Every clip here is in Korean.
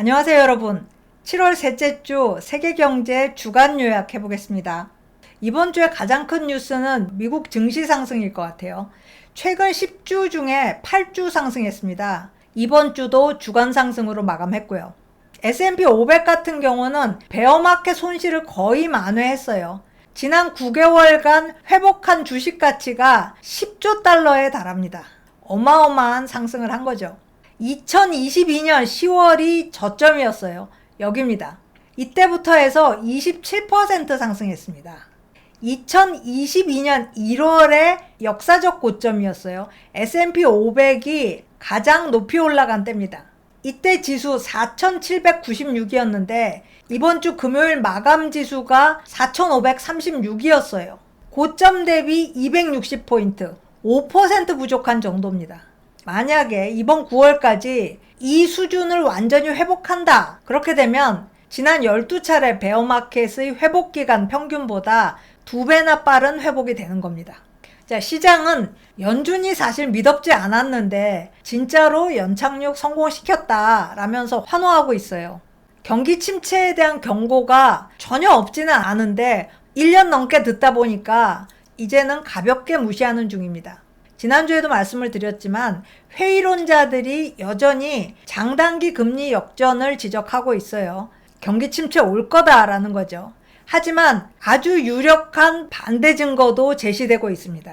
안녕하세요, 여러분. 7월 셋째 주 세계 경제 주간 요약해 보겠습니다. 이번 주에 가장 큰 뉴스는 미국 증시 상승일 것 같아요. 최근 10주 중에 8주 상승했습니다. 이번 주도 주간 상승으로 마감했고요. S&P 500 같은 경우는 베어마켓 손실을 거의 만회했어요. 지난 9개월간 회복한 주식 가치가 10조 달러에 달합니다. 어마어마한 상승을 한 거죠. 2022년 10월이 저점이었어요. 여기입니다. 이때부터 해서 27% 상승했습니다. 2022년 1월에 역사적 고점이었어요. S&P 500이 가장 높이 올라간 때입니다. 이때 지수 4,796이었는데 이번 주 금요일 마감 지수가 4,536이었어요. 고점 대비 260포인트, 5% 부족한 정도입니다. 만약에 이번 9월까지 이 수준을 완전히 회복한다. 그렇게 되면 지난 12차례 베어마켓의 회복 기간 평균보다 두 배나 빠른 회복이 되는 겁니다. 자, 시장은 연준이 사실 믿었지 않았는데 진짜로 연착륙 성공시켰다 라면서 환호하고 있어요. 경기 침체에 대한 경고가 전혀 없지는 않은데 1년 넘게 듣다 보니까 이제는 가볍게 무시하는 중입니다. 지난주에도 말씀을 드렸지만 회의론자들이 여전히 장단기 금리 역전을 지적하고 있어요. 경기 침체 올 거다라는 거죠. 하지만 아주 유력한 반대 증거도 제시되고 있습니다.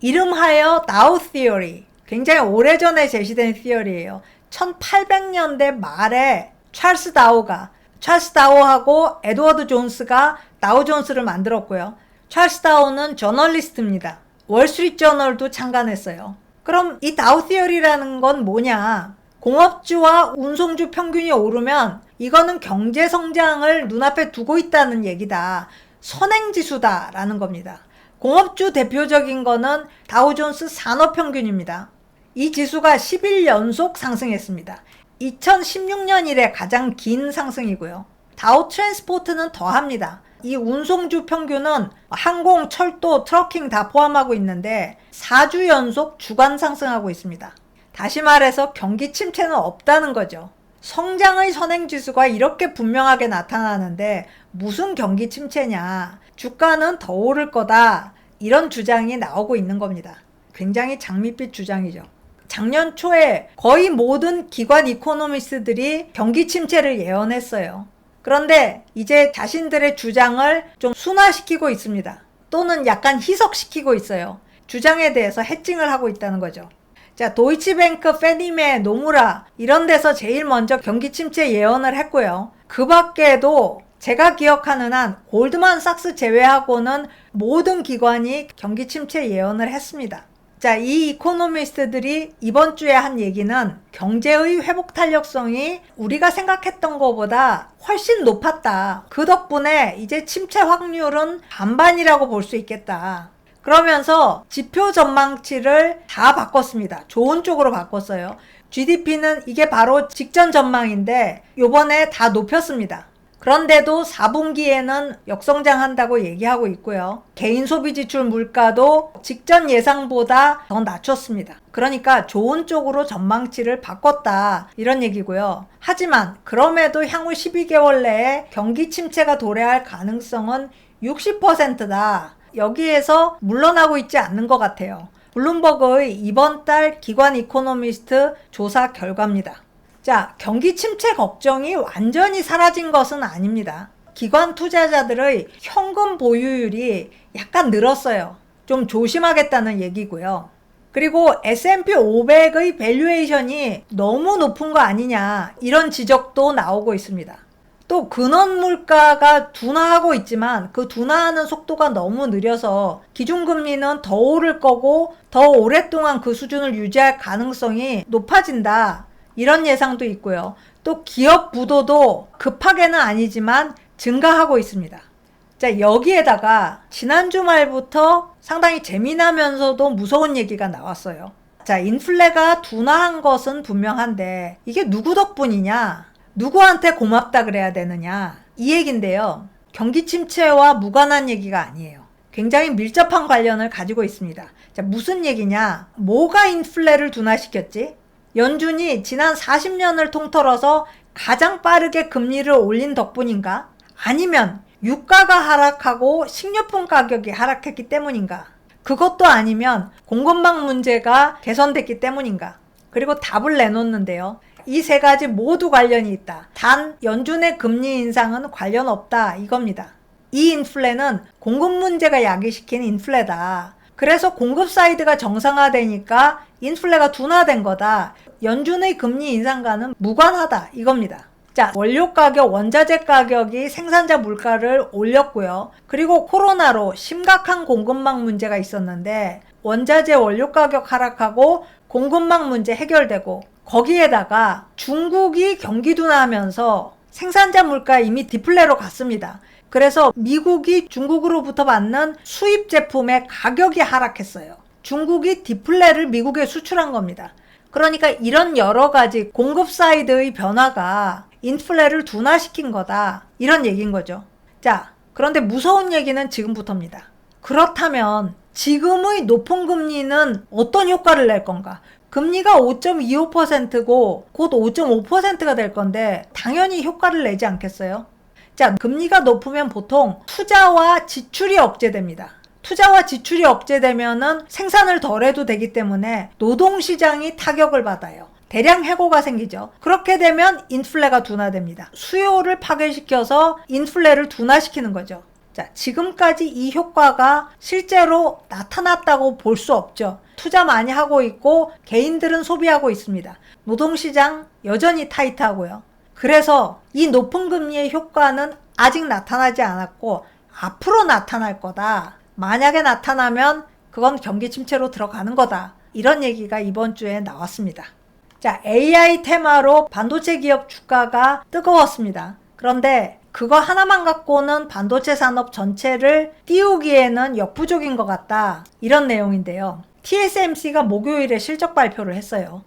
이름하여 다우 티어리. 굉장히 오래전에 제시된 티어리예요. 1800년대 말에 찰스 다우가 찰스 다우하고 에드워드 존스가 다우 존스를 만들었고요. 찰스 다우는 저널리스트입니다. 월스트리트 저널도 창간했어요. 그럼 이 다우 티어리라는 건 뭐냐? 공업주와 운송주 평균이 오르면 이거는 경제 성장을 눈앞에 두고 있다는 얘기다. 선행지수다라는 겁니다. 공업주 대표적인 거는 다우존스 산업평균입니다. 이 지수가 10일 연속 상승했습니다. 2016년 이래 가장 긴 상승이고요. 다우 트랜스포트는 더합니다. 이 운송주 평균은 항공, 철도, 트러킹 다 포함하고 있는데 4주 연속 주간 상승하고 있습니다. 다시 말해서 경기 침체는 없다는 거죠. 성장의 선행 지수가 이렇게 분명하게 나타나는데 무슨 경기 침체냐. 주가는 더 오를 거다. 이런 주장이 나오고 있는 겁니다. 굉장히 장밋빛 주장이죠. 작년 초에 거의 모든 기관 이코노미스트들이 경기 침체를 예언했어요. 그런데 이제 자신들의 주장을 좀 순화시키고 있습니다. 또는 약간 희석시키고 있어요. 주장에 대해서 해칭을 하고 있다는 거죠. 자, 도이치뱅크, 페니메, 노무라 이런 데서 제일 먼저 경기 침체 예언을 했고요. 그 밖에도 제가 기억하는 한 골드만삭스 제외하고는 모든 기관이 경기 침체 예언을 했습니다. 자, 이 이코노미스트들이 이번 주에 한 얘기는 경제의 회복 탄력성이 우리가 생각했던 것보다 훨씬 높았다. 그 덕분에 이제 침체 확률은 반반이라고 볼 수 있겠다. 그러면서 지표 전망치를 다 바꿨습니다. 좋은 쪽으로 바꿨어요. GDP는 이게 바로 직전 전망인데 요번에 다 높였습니다. 그런데도 4분기에는 역성장한다고 얘기하고 있고요. 개인 소비 지출 물가도 직전 예상보다 더 낮췄습니다. 그러니까 좋은 쪽으로 전망치를 바꿨다. 이런 얘기고요. 하지만 그럼에도 향후 12개월 내에 경기 침체가 도래할 가능성은 60%다. 여기에서 물러나고 있지 않는 것 같아요. 블룸버그의 이번 달 기관 이코노미스트 조사 결과입니다. 자, 경기 침체 걱정이 완전히 사라진 것은 아닙니다. 기관 투자자들의 현금 보유율이 약간 늘었어요. 좀 조심하겠다는 얘기고요. 그리고 S&P 500의 밸류에이션이 너무 높은 거 아니냐 이런 지적도 나오고 있습니다. 또 근원 물가가 둔화하고 있지만 그 둔화하는 속도가 너무 느려서 기준금리는 더 오를 거고 더 오랫동안 그 수준을 유지할 가능성이 높아진다. 이런 예상도 있고요. 또 기업 부도도 급하게는 아니지만 증가하고 있습니다. 자, 여기에다가 지난주 말부터 상당히 재미나면서도 무서운 얘기가 나왔어요. 자, 인플레가 둔화한 것은 분명한데 이게 누구 덕분이냐? 누구한테 고맙다 그래야 되느냐 이 얘긴데요. 경기 침체와 무관한 얘기가 아니에요. 굉장히 밀접한 관련을 가지고 있습니다. 자, 무슨 얘기냐? 뭐가 인플레를 둔화시켰지? 연준이 지난 40년을 통틀어서 가장 빠르게 금리를 올린 덕분인가? 아니면 유가가 하락하고 식료품 가격이 하락했기 때문인가? 그것도 아니면 공급망 문제가 개선됐기 때문인가? 그리고 답을 내놓는데요. 이 세 가지 모두 관련이 있다. 단 연준의 금리 인상은 관련 없다. 이겁니다. 이 인플레는 공급 문제가 야기시킨 인플레다. 그래서 공급 사이드가 정상화되니까 인플레가 둔화된 거다. 연준의 금리 인상과는 무관하다. 이겁니다. 자, 원료 가격, 원자재 가격이 생산자 물가를 올렸고요. 그리고 코로나로 심각한 공급망 문제가 있었는데 원자재 원료 가격 하락하고 공급망 문제 해결되고 거기에다가 중국이 경기 둔화하면서 생산자 물가 이미 디플레로 갔습니다. 그래서 미국이 중국으로부터 받는 수입 제품의 가격이 하락했어요. 중국이 디플레를 미국에 수출한 겁니다. 그러니까 이런 여러 가지 공급 사이드의 변화가 인플레를 둔화시킨 거다. 이런 얘기인 거죠. 자, 그런데 무서운 얘기는 지금부터입니다. 그렇다면 지금의 높은 금리는 어떤 효과를 낼 건가? 금리가 5.25%고 곧 5.5%가 될 건데 당연히 효과를 내지 않겠어요? 자, 금리가 높으면 보통 투자와 지출이 억제됩니다. 투자와 지출이 억제되면은 생산을 덜 해도 되기 때문에 노동시장이 타격을 받아요. 대량 해고가 생기죠. 그렇게 되면 인플레가 둔화됩니다. 수요를 파괴시켜서 인플레를 둔화시키는 거죠. 자, 지금까지 이 효과가 실제로 나타났다고 볼 수 없죠. 투자 많이 하고 있고 개인들은 소비하고 있습니다. 노동시장 여전히 타이트하고요. 그래서 이 높은 금리의 효과는 아직 나타나지 않았고 앞으로 나타날 거다. 만약에 나타나면 그건 경기 침체로 들어가는 거다. 이런 얘기가 이번 주에 나왔습니다. 자, AI 테마로 반도체 기업 주가가 뜨거웠습니다. 그런데 그거 하나만 갖고는 반도체 산업 전체를 띄우기에는 역부족인 것 같다. 이런 내용인데요. TSMC가 목요일에 실적 발표를 했어요.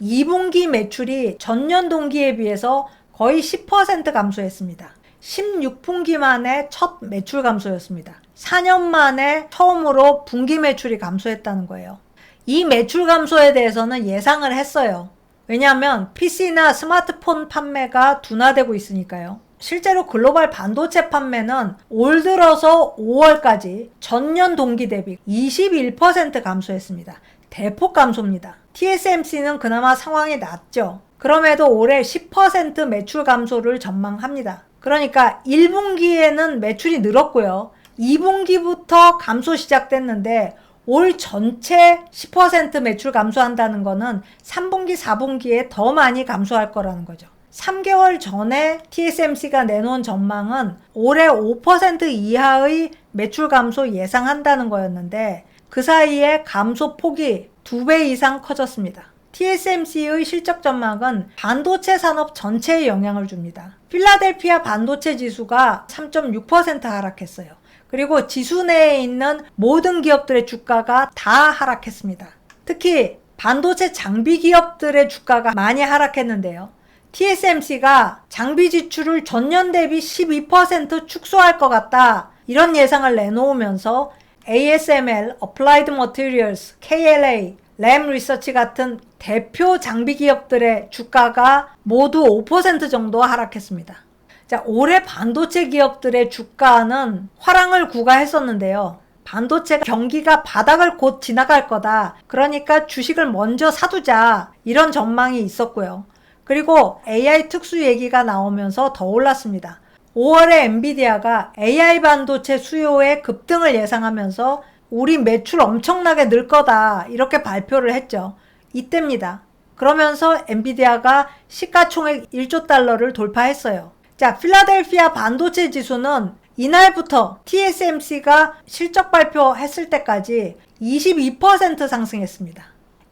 2분기 매출이 전년 동기에 비해서 거의 10% 감소했습니다. 16분기 만에 첫 매출 감소였습니다. 4년 만에 처음으로 분기 매출이 감소했다는 거예요. 이 매출 감소에 대해서는 예상을 했어요. 왜냐하면 PC나 스마트폰 판매가 둔화되고 있으니까요. 실제로 글로벌 반도체 판매는 올 들어서 5월까지 전년 동기 대비 21% 감소했습니다. 대폭 감소입니다. TSMC는 그나마 상황이 낫죠. 그럼에도 올해 10% 매출 감소를 전망합니다. 그러니까 1분기에는 매출이 늘었고요. 2분기부터 감소 시작됐는데 올 전체 10% 매출 감소한다는 거는 3분기, 4분기에 더 많이 감소할 거라는 거죠. 3개월 전에 TSMC가 내놓은 전망은 올해 5% 이하의 매출 감소 예상한다는 거였는데 그 사이에 감소 폭이 2배 이상 커졌습니다. TSMC의 실적 전망은 반도체 산업 전체에 영향을 줍니다. 필라델피아 반도체 지수가 3.6% 하락했어요. 그리고 지수 내에 있는 모든 기업들의 주가가 다 하락했습니다. 특히 반도체 장비 기업들의 주가가 많이 하락했는데요. TSMC가 장비 지출을 전년 대비 12% 축소할 것 같다. 이런 예상을 내놓으면서 ASML, Applied Materials, KLA, 램 리서치 같은 대표 장비 기업들의 주가가 모두 5% 정도 하락했습니다. 자, 올해 반도체 기업들의 주가는 화랑을 구가했었는데요. 반도체 경기가 바닥을 곧 지나갈 거다. 그러니까 주식을 먼저 사두자. 이런 전망이 있었고요. 그리고 AI 특수 얘기가 나오면서 더 올랐습니다. 5월에 엔비디아가 AI 반도체 수요의 급등을 예상하면서 우리 매출 엄청나게 늘 거다. 이렇게 발표를 했죠. 이때입니다. 그러면서 엔비디아가 시가총액 1조 달러를 돌파했어요. 자, 필라델피아 반도체 지수는 이날부터 TSMC가 실적 발표했을 때까지 22% 상승했습니다.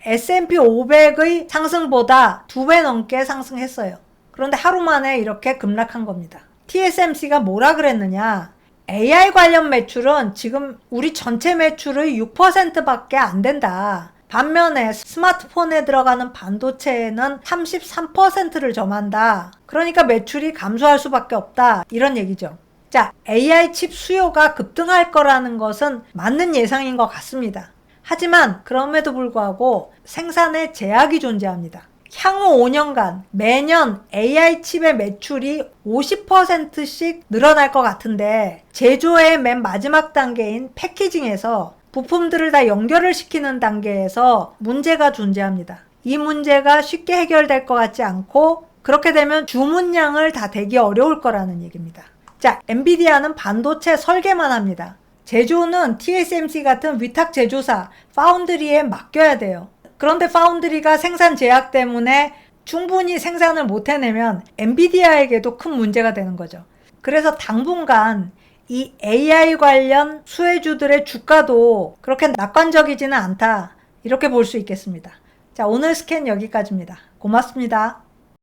S&P 500의 상승보다 두 배 넘게 상승했어요. 그런데 하루 만에 이렇게 급락한 겁니다. TSMC가 뭐라 그랬느냐? AI 관련 매출은 지금 우리 전체 매출의 6%밖에 안 된다. 반면에 스마트폰에 들어가는 반도체에는 33%를 점한다. 그러니까 매출이 감소할 수밖에 없다. 이런 얘기죠. 자, AI 칩 수요가 급등할 거라는 것은 맞는 예상인 것 같습니다. 하지만 그럼에도 불구하고 생산에 제약이 존재합니다. 향후 5년간 매년 AI 칩의 매출이 50%씩 늘어날 것 같은데 제조의 맨 마지막 단계인 패키징에서 부품들을 다 연결을 시키는 단계에서 문제가 존재합니다. 이 문제가 쉽게 해결될 것 같지 않고 그렇게 되면 주문량을 다 대기 어려울 거라는 얘기입니다. 자, 엔비디아는 반도체 설계만 합니다. 제조는 TSMC 같은 위탁 제조사, 파운드리에 맡겨야 돼요. 그런데 파운드리가 생산 제약 때문에 충분히 생산을 못 해내면 엔비디아에게도 큰 문제가 되는 거죠. 그래서 당분간 이 AI 관련 수혜주들의 주가도 그렇게 낙관적이지는 않다. 이렇게 볼 수 있겠습니다. 자, 오늘 스캔 여기까지입니다. 고맙습니다.